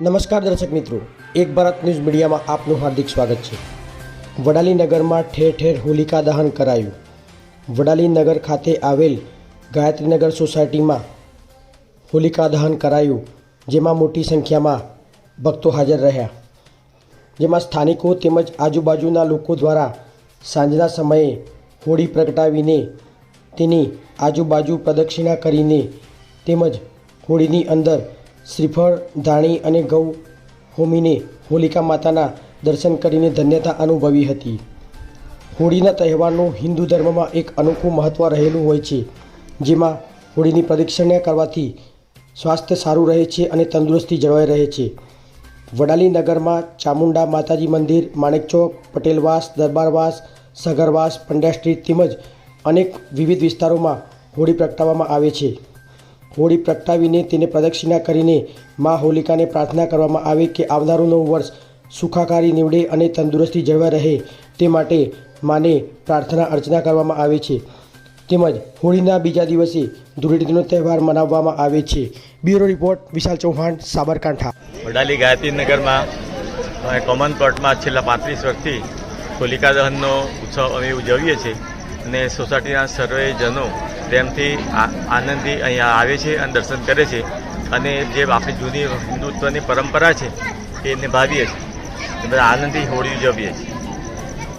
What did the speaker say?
નમસ્કાર દર્શક મિત્રો, એક ભારત ન્યૂઝ મીડિયામાં આપનું હાર્દિક સ્વાગત છે. વડાલી નગરમાં ઠેર ઠેર હોલિકા દહન કરાયું. વડાલી નગર ખાતે આવેલ ગાયત્રીનગર સોસાયટીમાં હોલિકા દહન કરાયું, જેમાં મોટી સંખ્યામાં ભક્તો હાજર રહ્યા. જેમાં સ્થાનિકો તેમજ આજુબાજુના લોકો દ્વારા સાંજના સમયે હોળી પ્રગટાવીને તેની આજુબાજુ પ્રદક્ષિણા કરીને તેમજ હોળીની અંદર શ્રીફળ, ધાણી અને ગૌ હોમીને હોલિકા માતાના દર્શન કરીને ધન્યતા અનુભવી હતી. હોળીના તહેવારનું હિન્દુ ધર્મમાં એક અનોખું મહત્ત્વ રહેલું હોય છે, જેમાં હોળીની પ્રદક્ષિણા કરવાથી સ્વાસ્થ્ય સારું રહે છે અને તંદુરસ્તી જળવાઈ રહે છે. વડાલી નગરમાં ચામુંડા માતાજી મંદિર માણેકચોક પટેલવાસ, દરબારવાસ, સગરવાસ, પંડ્યા સ્ટ્રીટ તેમજ અનેક વિવિધ વિસ્તારોમાં હોળી પ્રગટાવવામાં આવે છે. હોળી પ્રગટાવીને તેને પ્રદક્ષિણા કરીને મા હોલિકાને પ્રાર્થના કરવામાં આવે કે આવનારું નવું વર્ષ સુખાકારી નીવડે અને તંદુરસ્તી જળવાઈ રહે તે માટે માને પ્રાર્થના અર્ચના કરવામાં આવે છે. તેમજ હોળીના બીજા દિવસે ધૂળેટીનો તહેવાર મનાવવામાં આવે છે. Bureau report, Vishal Chauhan, Sabarkantha. Vadali ગાયત્રીનગરમાં અમે કોમન પ્લોટમાં છેલ્લા પાંત્રીસ વર્ષથી હોલિકા દહનનો ઉત્સવ અમે ઉજવીએ છીએ અને સોસાયટીના સર્વે જનો પ્રેમથી આનંદથી અહીંયા આવે છે અને દર્શન કરે છે અને જે આપણી જૂની હિન્દુત્વની પરંપરા છે, એ નિભાવીએ છીએ. આનંદથી હોળી ઉજવીએ છીએ.